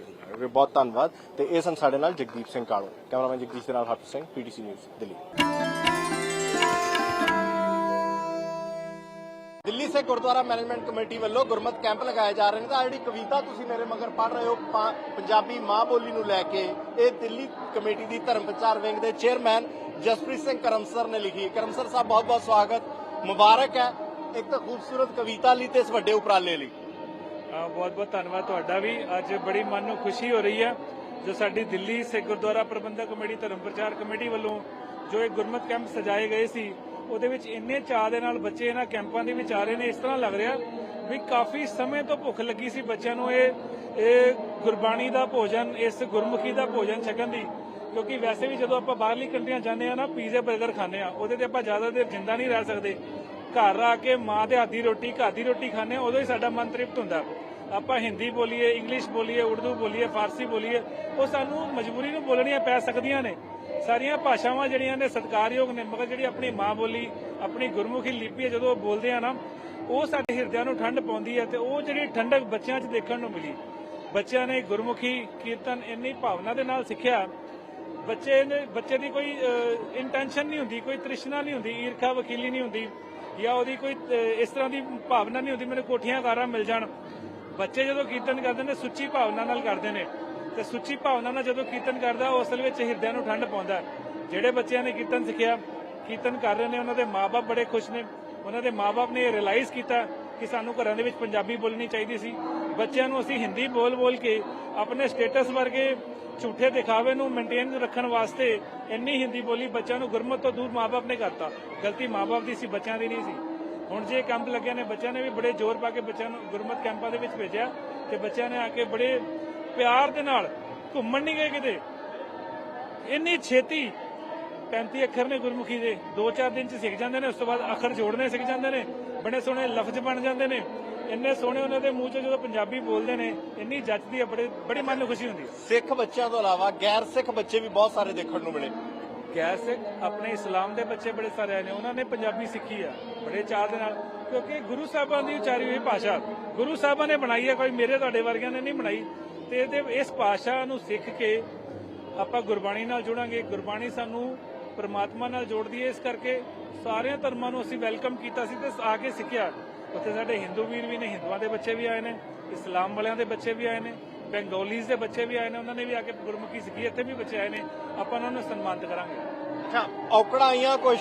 ਬਹੁਤ ਧੰਨਵਾਦ। ਤੇ ਇਹ ਸਨ ਸਾਡੇ ਨਾਲ ਜਗਦੀਪ ਸਿੰਘ ਕਾਲੋ ਕੈਮਰਾਮੈਨ ਜਗਦੀਪ ਦੇ ਨਾਲ Harpreet Singh PTC news Delhi. Delhi Sikh Gurdwara management committee ਵੱਲੋਂ ਗੁਰਮਤ ਕੈਂਪ ਲਗਾਏ ਜਾ ਰਹੇ ਨੇ। ਤਾਂ ਜਿਹੜੀ ਕਵਿਤਾ ਤੁਸੀਂ ਮੇਰੇ ਮਗਰ ਪੜ੍ਹ ਰਹੇ ਹੋ ਪੰਜਾਬੀ ਮਾਂ ਬੋਲੀ ਨੂੰ ਲੈ ਕੇ ਇਹ ਦਿੱਲੀ ਕਮੇਟੀ ਦੀ ਧਰਮ ਪ੍ਰਚਾਰ ਵਿੰਗ ਦੇ ਚੇਅਰਮੈਨ ਜਸਪ੍ਰੀਤ ਸਿੰਘ ਕਰਮਸਰ ਨੇ ਲਿਖੀ। ਕਰਮਸਰ ਸਾਹਿਬ, ਬਹੁਤ ਬਹੁਤ ਸਵਾਗਤ। ਮੁਬਾਰਕ ਹੈ ਇੱਕ ਤਾਂ ਖੂਬਸੂਰਤ ਕਵਿਤਾ ਲਈ ਤੇ ਇਸ ਵੱਡੇ ਉਪਰਾਲੇ ਲਈ। ਬਹੁਤ ਬਹੁਤ ਧੰਨਵਾਦ ਤੁਹਾਡਾ ਵੀ। ਅੱਜ ਬੜੀ ਮਨ ਨੂੰ ਖੁਸ਼ੀ ਹੋ ਰਹੀ ਹੈ ਜੋ ਸਾਡੀ ਦਿੱਲੀ ਸਿੱਖ ਗੁਰਦੁਆਰਾ ਪ੍ਰਬੰਧਕ ਕਮੇਟੀ, ਧਰਮ ਪ੍ਰਚਾਰ ਕਮੇਟੀ ਵੱਲੋਂ ਜੋ ਇਹ ਗੁਰਮਤ ਕੈਂਪ ਸਜਾਏ ਗਏ ਸੀ, ਉਹਦੇ ਵਿੱਚ ਇੰਨੇ ਚਾਅ ਦੇ ਨਾਲ ਬੱਚੇ ਇਹਨਾਂ ਕੈਂਪਾਂ ਦੇ ਵਿੱਚ ਆ ਰਹੇ ਨੇ, ਇਸ ਤਰ੍ਹਾਂ ਲੱਗ ਰਿਹਾ ਵੀ ਕਾਫੀ ਸਮੇਂ ਤੋਂ ਭੁੱਖ ਲੱਗੀ ਸੀ ਬੱਚਿਆਂ ਨੂੰ ਇਹ ਇਹ ਗੁਰਬਾਣੀ ਦਾ ਭੋਜਨ, ਇਸ ਗੁਰਮੁਖੀ ਦਾ ਭੋਜਨ ਛਕਣ ਦੀ। ਕਿਉਂਕਿ ਵੈਸੇ ਵੀ ਜਦੋਂ ਆਪਾਂ ਬਾਹਰਲੀ ਕੰਟਰੀਆਂ ਜਾਂਦੇ ਆ ਨਾ ਪੀਜ਼ੇ 버ਗਰ ਖਾਂਦੇ ਆ ਉਹਦੇ ਤੇ ਆਪਾਂ ਜ਼ਿਆਦਾ ਦੇਰ ਜਿੰਦਾ ਨਹੀਂ ਰਹਿ ਸਕਦੇ। ਘਰ ਆ ਕੇ ਮਾਂ ਦੇ ਹੱਥ ਦੀ ਰੋਟੀ, ਘਰ ਦੀ ਰੋਟੀ ਖਾਂਦੇ ਆ ਉਦੋਂ ਹੀ ਸਾਡਾ ਮਨ ਤ੍ਰਿਪਤ ਹੁੰਦਾ। ਆਪਾਂ ਹਿੰਦੀ ਬੋਲੀਏ, ਇੰਗਲਿਸ਼ ਬੋਲੀਏ, ਉਰਦੂ ਬੋਲੀਏ, ਫਾਰਸੀ ਬੋਲੀਏ, ਉਹ ਸਾਨੂੰ ਮਜਬੂਰੀ ਨੂੰ ਬੋਲਣੀਆਂ ਪੈ ਸਕਦੀਆਂ ਨੇ। ਸਾਰੀਆਂ ਭਾਸ਼ਾਵਾਂ ਜਿਹੜੀਆਂ ਨੇ, ਸਤਿਕਾਰਯੋਗ ਨੇ, ਮਗਰ ਜਿਹੜੀ ਆਪਣੀ ਮਾਂ ਬੋਲੀ, ਆਪਣੀ ਗੁਰਮੁਖੀ ਲਿਪੀ ਹੈ, ਜਦੋਂ ਉਹ ਬੋਲਦੇ ਆ ਨਾ, ਉਹ ਸਾਡੇ ਹਿਰਦਿਆਂ ਨੂੰ ਠੰਡ ਪਾਉਂਦੀ ਹੈ ਤੇ ਉਹ ਜਿਹੜੀ ਠੰਡਕ ਬੱਚਿਆਂ 'ਚ ਦੇਖਣ ਨੂੰ ਮਿਲੀ। ਬੱਚਿਆਂ ਨੇ ਗੁਰਮੁਖੀ ਕੀਰਤਨ ਇੰਨੀ ਭਾਵਨਾ ਦੇ ਨਾਲ ਸਿੱਖਿਆ ਬੱਚੇ ਨੇ, ਬੱਚੇ ਦੀ ਕੋਈ ਇੰਟੈਂਸ਼ਨ ਨਹੀਂ ਹੁੰਦੀ, ਕੋਈ ਤ੍ਰਿਸ਼ਨਾ ਨਹੀਂ ਹੁੰਦੀ, ਈਰਖਾ, ਵਕੀਲੀ ਨਹੀਂ ਹੁੰਦੀ, ਜਾਂ ਉਹਦੀ ਕੋਈ ਇਸ ਤਰ੍ਹਾਂ ਦੀ ਭਾਵਨਾ ਨਹੀਂ ਹੁੰਦੀ, ਮੈਨੂੰ ਕੋਠੀਆਂ ਕਾਰਾਂ ਮਿਲ ਜਾਣ। ਬੱਚੇ ਜਦੋਂ ਕੀਰਤਨ ਕਰਦੇ ਨੇ, ਸੁੱਚੀ ਭਾਵਨਾ ਨਾਲ ਕਰਦੇ ਨੇ। ਤੇ ਸੁੱਚੀ ਭਾਵਨਾ ਨਾਲ ਜਦੋਂ ਕੀਰਤਨ ਕਰਦਾ, ਉਹ ਅਸਲ ਵਿੱਚ ਹਿਰਦਿਆਂ ਨੂੰ ਠੰਡ ਪਾਉਂਦਾ। ਜਿਹੜੇ ਬੱਚਿਆਂ ਨੇ ਕੀਰਤਨ ਸਿੱਖਿਆ, ਕੀਰਤਨ ਕਰ ਰਹੇ ਨੇ, ਉਹਨਾਂ ਦੇ ਮਾਪੇ ਬੜੇ ਖੁਸ਼ ਨੇ। ਉਹਨਾਂ ਦੇ ਮਾਪੇ ਨੇ ਰਿਅਲਾਈਜ਼ ਕੀਤਾ ਕਿ ਸਾਨੂੰ ਘਰਾਂ ਦੇ ਵਿੱਚ ਪੰਜਾਬੀ ਬੋਲਣੀ ਚਾਹੀਦੀ ਸੀ। ਬੱਚਿਆਂ ਨੂੰ ਅਸੀਂ ਹਿੰਦੀ ਬੋਲ ਬੋਲ ਕੇ, ਆਪਣੇ ਸਟੇਟਸ ਵਰਗੇ ਝੂਠੇ ਦਿਖਾਵੇ ਨੂੰ ਮੇਨਟੇਨ ਰੱਖਣ ਵਾਸਤੇ ਇੰਨੀ ਹਿੰਦੀ ਬੋਲੀ ਬੱਚਿਆਂ ਨੂੰ ਗੁਰਮਤ ਤੋਂ ਦੂਰ ਮਾਪੇ ਨੇ ਕਰਤਾ। ਗਲਤੀ ਮਾਪੇ ਦੀ ਸੀ, ਬੱਚਿਆਂ ਦੀ ਨਹੀਂ ਸੀ। ਹੁਣ ਜੇ ਕੈਂਪ ਲੱਗਿਆ ਨੇ, ਬੱਚਿਆਂ ਨੇ ਵੀ ਬੜੇ ਜ਼ੋਰ ਪਾ ਕੇ ਬੱਚਿਆਂ ਨੂੰ ਗੁਰਮਤ ਕੈਂਪਾਂ ਦੇ ਵਿੱਚ ਭੇਜਿਆ ਤੇ ਬੱਚਿਆਂ ਨੇ ਆ ਕੇ ਬੜੇ ਪਿਆਰ ਦੇ ਨਾਲ ਘੁੰਮਣ ਨਹੀਂ ਗਏ ਕਿਤੇ। ਇੰਨੀ ਛੇਤੀ 35 ਅੱਖਰ ਨੇ ਗੁਰਮੁਖੀ ਦੇ। 2-4 ਦਿਨ ਚ ਸਿੱਖ ਜਾਂਦੇ ਨੇ, ਉਸ ਤੋਂ ਬਾਅਦ ਅੱਖਰ ਜੋੜਨੇ ਸਿੱਖ ਜਾਂਦੇ ਨੇ, ਬੜੇ ਸੋਹਣੇ ਲਫ਼ਜ਼ ਬਣ ਜਾਂਦੇ ਨੇ। ਇੰਨੇ ਸੋਹਣੇ ਉਹਨਾਂ ਦੇ ਮੂੰਹ 'ਚ ਜਦੋਂ ਪੰਜਾਬੀ ਬੋਲਦੇ ਨੇ ਇੰਨੀ ਜੱਚਦੀ ਹੈ ਬੜੇ ਬੜੀ ਮਨ ਨੂੰ ਖੁਸ਼ੀ ਹੁੰਦੀ ਹੈ ਸਿੱਖ ਬੱਚਿਆਂ ਤੋਂ ਇਲਾਵਾ ਗੈਰ ਸਿੱਖ ਬੱਚੇ ਵੀ ਬਹੁਤ ਸਾਰੇ ਦੇਖਣ ਨੂੰ ਮਿਲੇ। ਗੈਰ ਸਿੱਖ ਆਪਣੇ ਇਸਲਾਮ ਦੇ ਬੱਚੇ ਬੜੇ ਸਾਰੇ ਆਏ ਨੇ ਉਹਨਾਂ ਨੇ ਪੰਜਾਬੀ ਸਿੱਖੀ ਆ ਬੜੇ ਚਾਅ ਦੇ ਨਾਲ। ਕਿਉਂਕਿ ਗੁਰੂ ਸਾਹਿਬਾਂ ਦੀ ਉਚਾਰੀ ਹੋਈ ਭਾਸ਼ਾ ਗੁਰੂ ਸਾਹਿਬਾਂ ਨੇ ਬਣਾਈ ਹੈ ਕੋਈ ਮੇਰੇ ਤੁਹਾਡੇ ਵਰਗਿਆਂ ਨੇ ਨਹੀਂ ਬਣਾਈ। ਤੇ ਇਹਦੇ ਇਸ ਭਾਸ਼ਾ ਨੂੰ ਸਿੱਖ ਕੇ ਆਪਾਂ ਗੁਰਬਾਣੀ ਨਾਲ ਜੁੜਾਂਗੇ। ਗੁਰਬਾਣੀ ਸਾਨੂੰ ਪ੍ਰਮਾਤਮਾ ਨਾਲ ਜੋੜਦੀ ਹੈ ਇਸ ਕਰਕੇ ਸਾਰਿਆਂ ਧਰਮਾਂ ਨੂੰ ਅਸੀਂ ਵੈਲਕਮ ਕੀਤਾ ਸੀ ਤੇ ਆ ਕੇ ਸਿੱਖਿਆ। ਉੱਥੇ ਸਾਡੇ ਹਿੰਦੂ ਵੀਰ ਵੀ ਨੇ ਹਿੰਦੂਆਂ ਦੇ ਬੱਚੇ ਵੀ ਆਏ ਨੇ ਇਸਲਾਮ ਵਾਲਿਆਂ ਦੇ ਬੱਚੇ ਵੀ ਆਏ ਨੇ ਬੈਂਗੋਲੀਜ਼ ਦੇ ਬੱਚੇ ਵੀ ਆਏ ਨੇ ਉਹਨਾਂ ਨੇ ਵੀ ਆ ਕੇ ਗੁਰਮੁਖੀ ਸਿੱਖੀ ਇੱਥੇ ਵੀ ਬੱਚੇ ਆਏ ਨੇ ਆਪਾਂ ਉਹਨਾਂ ਨੂੰ ਸਨਮਾਨਿਤ ਕਰਾਂਗੇ। ਅੱਛਾ ਔਕੜਾਂ ਆਈਆਂ ਕੁਝ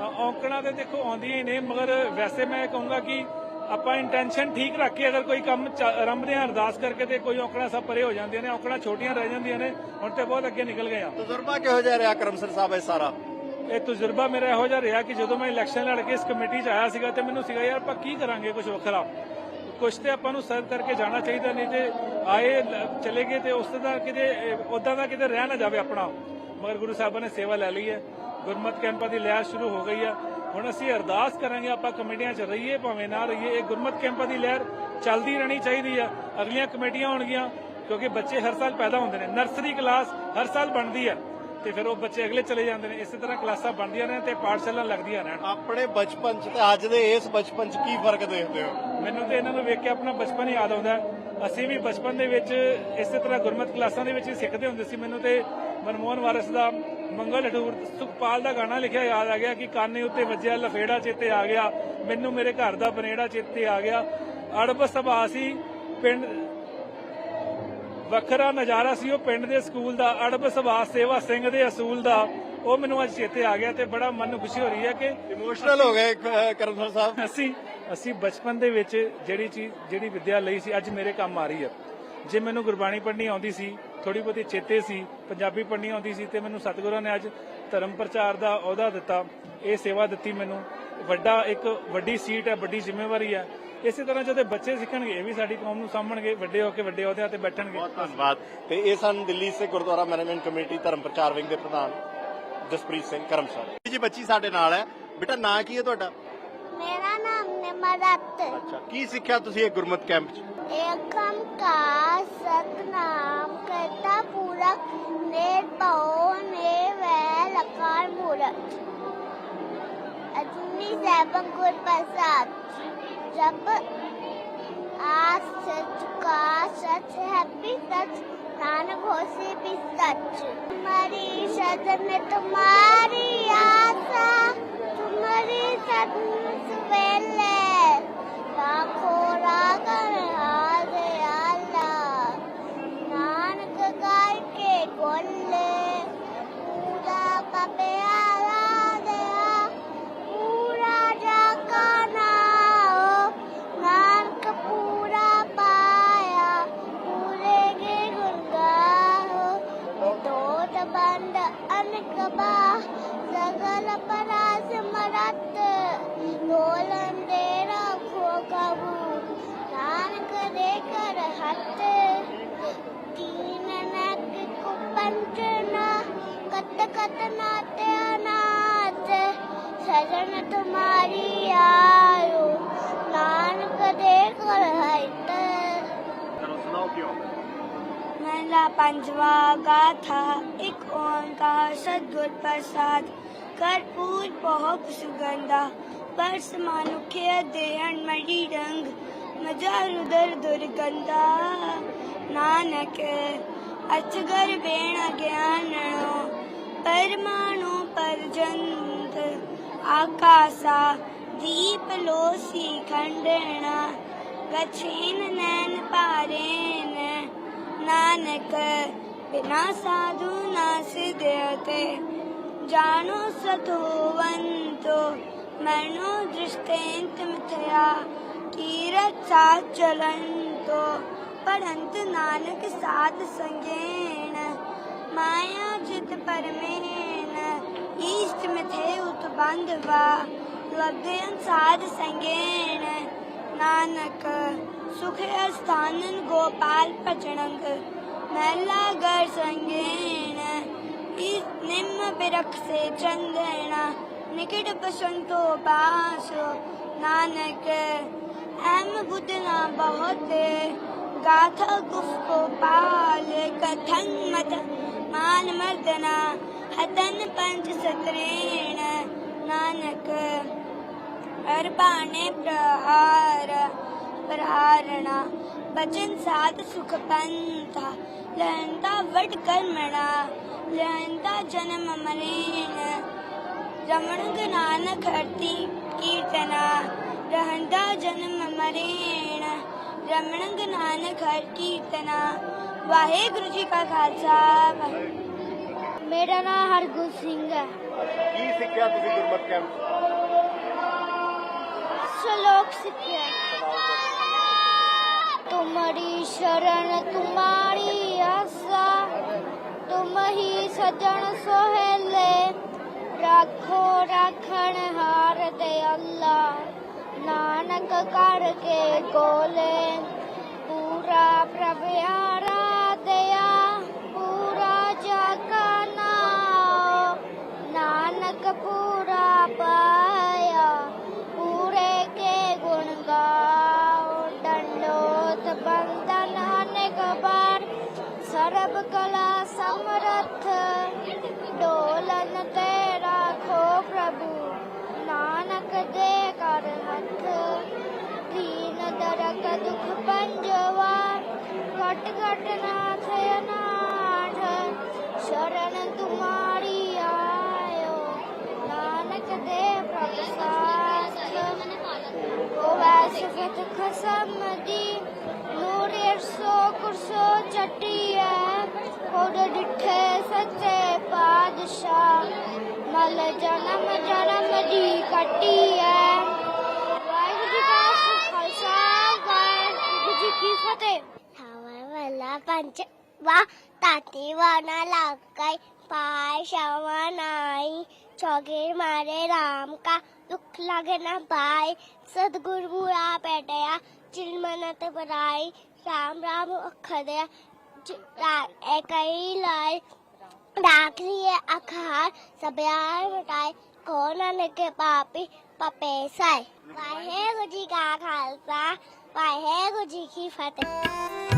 ਔਂਕੜਾਂ ਤੇ ਦੇਖੋ ਆਉਂਦੀਆਂ ਹੀ ਨੇ ਮਗਰ ਵੈਸੇ ਮੈਂ ਕਹੂੰਗਾ ਕਿ ਆਪਾਂ ਇੰਟੈਂਸ਼ਨ ਠੀਕ ਰੱਖ ਕੇ ਅਗਰ ਕੋਈ ਕੰਮ ਆਰੰਭਦੇ ਹਾਂ ਅਰਦਾਸ ਕਰਕੇ ਤੇ ਕੋਈ ਔਂਕੜਾਂ ਸਭ ਪਰੇ ਹੋ ਜਾਂਦੀਆਂ ਨੇ ਔਂਕੜਾਂ ਛੋਟੀਆਂ ਰਹਿ ਜਾਂਦੀਆਂ ਨੇ ਹੁਣ ਤੇ ਬਹੁਤ ਅੱਗੇ ਨਿਕਲ ਗਏ ਆ। ਤਜਰਬਾ ਕਿਹੋ ਜਿਹਾ ਰਿਹਾ ਕਰਮਸਰ ਸਾਹਿਬ ਇਹ ਸਾਰਾ? ਇਹ ਤਜਰਬਾ ਮੇਰਾ ਇਹੋ ਜਿਹਾ ਰਿਹਾ ਕਿ ਜਦੋਂ ਮੈਂ ਇਲੈਕਸ਼ਨ ਲੜ ਕੇ ਇਸ ਕਮੇਟੀ 'ਚ ਆਇਆ ਸੀਗਾ ਤੇ ਮੈਨੂੰ ਸੀਗਾ, ਯਾਰ ਆਪਾਂ ਕੀ ਕਰਾਂਗੇ ਕੁਝ ਵੱਖਰਾ? ਕੁਝ ਤੇ ਆਪਾਂ ਨੂੰ ਸਰਵ ਕਰਕੇ ਜਾਣਾ ਚਾਹੀਦਾ ਨਹੀਂ ਤੇ ਆਏ, ਚਲੇ ਗਏ ਤੇ ਉਸ ਦਾ ਕਿਤੇ ਉਦਾਂ ਦਾ ਕਿਤੇ ਰਹਿ ਨਾ ਜਾਵੇ ਆਪਣਾ। ਮਗਰ ਗੁਰੂ ਸਾਹਿਬਾਂ ਨੇ ਸੇਵਾ ਲੈ ਲਈ ਹੈ। ਗੁਰਮਤ ਕੈਂਪਾਂ ਦੀ ਲਹਿਰ ਸ਼ੁਰੂ ਹੋ ਗਈ ਆ ਹੁਣ ਅਸੀਂ ਅਰਦਾਸ ਕਰਾਂਗੇ ਆਪਾਂ ਕਮੇਟੀਆਂ 'ਚ ਰਹੀਏ ਭਾਵੇਂ ਨਾ ਰਹੀਏ, ਇਹ ਗੁਰਮਤ ਕੈਂਪਾਂ ਦੀ ਲਹਿਰ ਚੱਲਦੀ ਰਹਿਣੀ ਚਾਹੀਦੀ ਆ। ਅਗਲੀਆਂ ਕਮੇਟੀਆਂ ਹੋਣਗੀਆਂ ਕਿਉਂਕਿ ਬੱਚੇ ਹਰ ਸਾਲ ਪੈਦਾ ਹੁੰਦੇ ਨੇ। ਨਰਸਰੀ ਕਲਾਸ ਹਰ ਸਾਲ ਬਣਦੀ ਹੈ। ਤੇ ਫਿਰ ਉਹ ਬੱਚੇ ਅਗਲੇ ਚਲੇ ਜਾਂਦੇ ਨੇ। ਇਸੇ ਤਰ੍ਹਾਂ ਕਲਾਸਾਂ ਬਣਦੀਆਂ ਨੇ ਤੇ ਪਾਠਸ਼ਾਲਾ ਲੱਗਦੀਆਂ ਰਹਿਣ। ਆਪਣੇ ਬਚਪਨ ਚ ਤੇ ਅੱਜ ਦੇ ਇਸ ਬਚਪਨ ਚ ਕੀ ਫ਼ਰਕ ਦੇਖਦੇ ਹੋ? ਮੈਨੂੰ ਤੇ ਇਹਨਾਂ ਨੂੰ ਵੇਖ ਕੇ ਆਪਣਾ ਬਚਪਨ ਯਾਦ ਆਉਂਦਾ। ਅਸੀਂ ਵੀ ਬਚਪਨ ਦੇ ਵਿੱਚ ਇਸੇ ਤਰ੍ਹਾਂ ਗੁਰਮਤ ਕਲਾਸਾਂ ਦੇ ਵਿੱਚ ਹੀ ਸਿੱਖਦੇ ਹੁੰਦੇ ਸੀ। ਮੈਨੂੰ ਤੇ ਮਨਮੋਹਨ ਵਾਰਿਸ ਦਾ ਮੰਗਲ ਹਟੂਰ ਸੁਖਪਾਲ ਦਾ ਗਾਣਾ ਲਿਖਿਆ ਯਾਦ ਆ ਗਿਆ ਕਿ ਕਾਨੇ ਉੱਤੇ ਵੱਜਿਆ ਲਫੇੜਾ ਚੇਤੇ ਆ ਗਿਆ। ਮੈਨੂੰ ਮੇਰੇ ਘਰ ਦਾ ਬਨੇੜਾ ਚੇਤੇ ਆ ਗਿਆ। ਅੜਬ ਸਭਾ ਸੀ ਪਿੰਡ ਵੱਖਰਾ ਨਜ਼ਾਰਾ ਸੀ ਉਹ ਪਿੰਡ ਦੇ ਸਕੂਲ ਦਾ ਅੜਬ ਸਭਾ ਸੇਵਾ ਸਿੰਘ ਦੇ ਅਸੂਲ ਦਾ। ਉਹ ਮੈਨੂੰ ਅੱਜ ਚੇਤੇ ਆ ਗਿਆ ਤੇ ਬੜਾ ਮਨ ਨੂੰ ਖੁਸ਼ੀ ਹੋ ਰਹੀ ਹੈ ਕਿ ਇਮੋਸ਼ਨਲ ਹੋ ਗਏ ਅਹ, ਕਰਮਸਰ ਸਾਹਿਬ। ਅਸੀਂ ਅਸੀਂ ਬਚਪਨ ਦੇ ਵਿੱਚ ਜਿਹੜੀ ਚੀਜ਼ ਜਿਹੜੀ ਵਿੱਦਿਆ ਲਈ ਸੀ ਅੱਜ ਮੇਰੇ ਕੰਮ ਆ ਰਹੀ ਹੈ। ਜੇ ਮੈਨੂੰ ਗੁਰਬਾਣੀ ਪੜ੍ਹਨੀ ਆਉਂਦੀ ਸੀ ਥੋੜੀ ਬਹੁਤੀ ਚੇਤੇ ਸੀ ਪੰਜਾਬੀ ਪੜ੍ਹਨੀ ਆਉਂਦੀ ਸੀ ਤੇ ਮੈਨੂੰ ਸਤਿਗੁਰਾਂ ਨੇ ਅੱਜ ਧਰਮ ਪ੍ਰਚਾਰ ਦਾ ਅਹੁਦਾ ਦਿੱਤਾ। ਇਹ ਸੇਵਾ ਦਿੱਤੀ ਮੈਨੂੰ। ਵੱਡਾ ਇੱਕ ਵੱਡੀ ਸੀਟ ਹੈ ਵੱਡੀ ਜ਼ਿੰਮੇਵਾਰੀ ਹੈ। ਇਸੇ ਤਰ੍ਹਾਂ ਜਦੋਂ ਬੱਚੇ ਸਿੱਖਣਗੇ ਇਹ ਵੀ ਸਾਡੀ ਕੌਮ ਨੂੰ ਸਾਂਭਣਗੇ ਵੱਡੇ ਹੋ ਕੇ ਵੱਡੇ ਅਹੁਦਿਆਂ ਤੇ ਬੈਠਣਗੇ। ਬਹੁਤ ਧੰਨਵਾਦ। ਤੇ ਇਹ ਸਨ Delhi Sikh Gurdwara management committee Dharam Prachar wing ਦੇ ਪ੍ਰਧਾਨ ਜਸਪ੍ਰੀਤ ਸਿੰਘ ਕਰਮਸਰ। ਜੀ ਬੱਚੀ ਸਾਡੇ ਨਾਲ ਹੈ। ਬੇਟਾ ਨਾਂ ਕੀ ਹੈ ਤੁਹਾਡਾ? ਮੇਰਾ ਨਾਮ ਨਿਮਰਤ ਅੱਛਾ ਕੀ ਸਿੱਖਿਆ ਤੁਸੀਂ ਇਹ ਗੁਰਮਤ ਕੈਂਪ 'ਚ? ਏਕਮ ਕਾ ਸਤਨਾਮ ਕਰਤਾ ਪੂਰਕ ਨਿਰਭਉ ਨਿਰਵੈਰ ਲਕਾਰ ਮੂਰਤ। ਅਜੂਨੀ ਸੈਭੰ ਗੁਰ ਪ੍ਰਸਾਦ। जब आज सच का सच हैप्पी सच नान घोषे भी सच तुम्हारी सदन में तुम्हारी आशा तुम्हारी सदन में ਓੰਕਾਰ ਸਤਗੁਰ ਪ੍ਰਸਾਦ, ਕਰਪੂਰ ਬਹੁਤ ਸੁਗੰਧਾ, ਪਰਸ ਮਨੁਖੇ ਦੇਹਨ ਮੜੀ ਰੰਗ ਮਜਾ ਰੁਦਰ ਦੁਰਗੰਧਾ। ਨਾਨਕ, ਅਚਗਰ ਬੇਣ ਗਿਆਨੋ ਪਰਮਾਣੂ ਪਰਜੰਤ, ਆਕਾਸਾ, ਦੀਪ ਲੋਸੀ ਖੰਡਣਾ, ਗਛੇਨ ਨੈਣ ਪਾਰੇਨ ਨਾਨਕ बिना साधु ना सिद्ध्यते जानो सतोवंतो मनो दृष्टेंत मिथया कीरत साथ चलंतो परंत नानक साध संगेन माया चित परमेन ईष्ट मिथे उत बंधवा लब्धयन साध संगेन नानक सुख स्थानन गोपाल पचणंग मैला घर संगेन इस निम्न बिरख से चंदेना निकट बसंतो बासो नानक एम बुदना बहुत गाथा गुफ को पाल कथन मत मान मर्दना हतन पंच सतरेण नानक अरबाने प्रहार प्रहारणा बचन साध सुख पंथा लहंता वट कर्मणा लहंता जन्म मरेण रमण नानक हरती कीर्तना रहंता जन्म मरेण रमण नानक हर कीर्तना ਵਾਹਿਗੁਰੂ ਜੀ ਕਾ ਖਾਲਸਾ ਮੇਰਾ ਨਾਮ ਹਰਗੁਣ ਸਿੰਘ ਹੈ ਕੀ ਸਿੱਖਿਆ ਤੁਸੀਂ ਗੁਰਮਤ ਕੈਂਪ 'ਚ ਸ਼ਲੋਕ ਸਿੱਖਿਆ ਤੁਮਰੀ ਸ਼ਰਨ ਤੁਮਾਰੀ ਆਸਾ ਤੁਮ ਹੀ ਸਜਣ ਸੋਹਲੇ ਰੱਖੋ ਰੱਖਣ ਹਾਰ ਦੇ ਅੱਲਾ ਨਾਨਕ ਕਰਕੇ ਕੋਲੇ ਪੂਰਾ ਪ੍ਰਭ ਸਰਬ ਕਲਾ ਸਮਰਥ ਡੋਲਨ ਤੇ ਰਾਖੋ ਪ੍ਰਭੂ, ਨਾਨਕ ਦੇ ਕਰ ਹੱਥ। ਦੀਨ ਦਰਕ ਦੁਖ ਪੰਜਵਾ, ਘਟ ਘਟ ਨਾ ਥੈ ਨਾਠ ਸ਼ਰਨ ਤੁਮਾਰੀ ਆਇਓ, ਨਾਨਕ ਦੇ ਪ੍ਰਭ ਸਾਥ। ਹੋਵੇ ਸਿਫਤ ਖਸਮ ਦੀ ਨੂਰ ਕੁਰਸੋ ਕੁਰਸੋ ਚਟਿਆ ਹੋੜ ਡਿਠੇ ਸੱਚੇ ਪਾਦਸ਼ਾਹ ਮਲ ਜਨਮ ਜਨਮ ਦੀ ਕਟਿਆ ਵਾਹਿਗੁਰੂ ਜੀ ਕਾ ਖਾਲਸਾ, ਵਾਹਿਗੁਰੂ ਜੀ ਕੀ ਫਤਿਹ। ਥਾਵਾ ਵਾਲਾ ਪੰਜ ਵਾ ਤਾਤੀ ਵਾਣਾ ਲਾਗਾਈ ਪਾਇ ਸ਼ਵਨਾਈ ਚੋਗੇ ਮਾਰੇ ਰਾਮ ਕਾ, ਦੁੱਖ ਲਾਗੇ ਨਾ ਭਾਈ ਸਤਗੁਰ ਮੂਰਾ ਪੈਟਿਆ ਚਿਲਮਨਤ ਬਰਾਈ। ਰਾਮ ਰਾਮ ਅਖਦਿਆ ਕਈ ਲਾਇ ਡਾਕਰੀ ਅਖਾਰ ਸਭਿਆਰ ਮਟਾਏ ਕੋਨਾ ਨੇ ਕੇ ਪਾਪੀ ਪਪੇ ਸਾਈ ਵਾਹਿਗੁਰੂ ਜੀ ਕਾ ਖਾਲਸਾ ਵਾਹਿਗੁਰੂ ਜੀ ਕੀ ਫਤਿਹ